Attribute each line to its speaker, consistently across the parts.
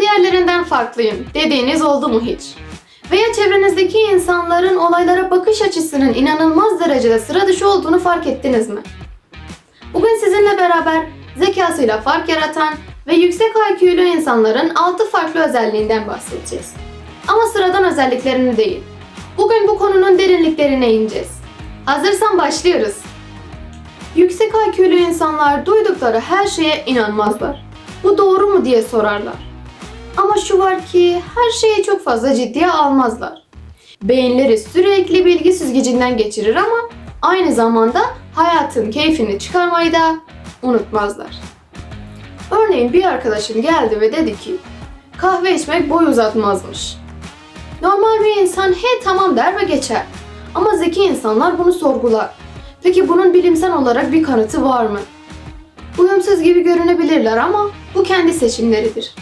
Speaker 1: diğerlerinden farklıyım dediğiniz oldu mu hiç? Veya çevrenizdeki insanların olaylara bakış açısının inanılmaz derecede sıra dışı olduğunu fark ettiniz mi? Bugün sizinle beraber zekasıyla fark yaratan ve yüksek IQ'lu insanların 6 farklı özelliğinden bahsedeceğiz. Ama sıradan özelliklerini değil. Bugün bu konunun derinliklerine ineceğiz. Hazırsan başlıyoruz. Yüksek IQ'lu insanlar duydukları her şeye inanmazlar. Bu doğru mu diye sorarlar. Ama şu var ki her şeyi çok fazla ciddiye almazlar. Beyinleri sürekli bilgi süzgecinden geçirir ama aynı zamanda hayatın keyfini çıkarmayı da unutmazlar. Örneğin bir arkadaşım geldi ve dedi ki kahve içmek boy uzatmazmış. Normal bir insan he tamam der ve geçer. Ama zeki insanlar bunu sorgular. Peki bunun bilimsel olarak bir kanıtı var mı? Uyumsuz gibi görünebilirler ama bu kendi seçimleridir.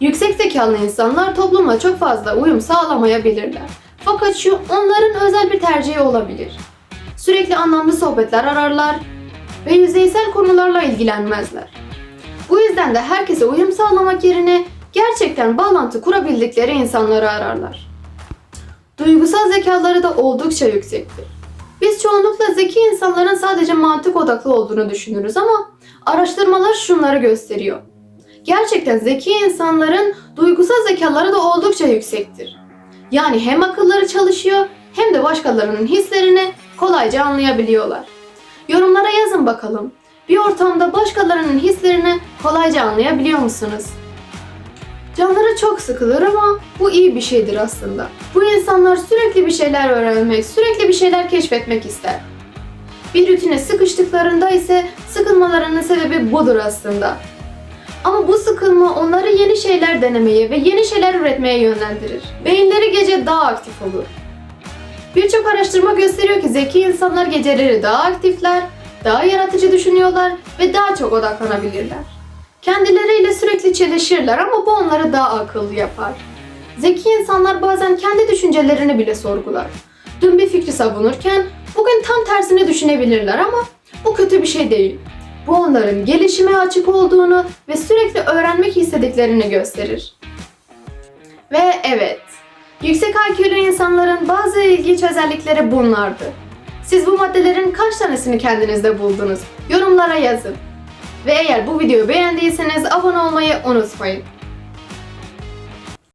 Speaker 1: Yüksek zekalı insanlar toplumla çok fazla uyum sağlamayabilirler. Fakat şu onların özel bir tercihi olabilir. Sürekli anlamlı sohbetler ararlar ve yüzeysel konularla ilgilenmezler. Bu yüzden de herkese uyum sağlamak yerine gerçekten bağlantı kurabildikleri insanları ararlar. Duygusal zekaları da oldukça yüksektir. Biz çoğunlukla zeki insanların sadece mantık odaklı olduğunu düşünürüz ama araştırmalar şunları gösteriyor. Gerçekten zeki insanların duygusal zekaları da oldukça yüksektir. Yani hem akılları çalışıyor hem de başkalarının hislerini kolayca anlayabiliyorlar. Yorumlara yazın bakalım. Bir ortamda başkalarının hislerini kolayca anlayabiliyor musunuz? Canları çok sıkılır ama bu iyi bir şeydir aslında. Bu insanlar sürekli bir şeyler öğrenmek, sürekli bir şeyler keşfetmek ister. Bir rutine sıkıştıklarında ise sıkılmalarının sebebi budur aslında. Ama bu sıkılma onları yeni şeyler denemeye ve yeni şeyler üretmeye yönlendirir. Beyinleri gece daha aktif olur. Birçok araştırma gösteriyor ki zeki insanlar geceleri daha aktifler, daha yaratıcı düşünüyorlar ve daha çok odaklanabilirler. Kendileriyle sürekli çelişirler ama bu onları daha akıllı yapar. Zeki insanlar bazen kendi düşüncelerini bile sorgular. Dün bir fikri savunurken bugün tam tersini düşünebilirler ama bu kötü bir şey değil. Bu onların gelişime açık olduğunu ve sürekli öğrenmek istediklerini gösterir. Ve evet, yüksek IQ'lu insanların bazı ilginç özellikleri bunlardı. Siz bu maddelerin kaç tanesini kendinizde buldunuz? Yorumlara yazın. Ve eğer bu videoyu beğendiyseniz abone olmayı unutmayın.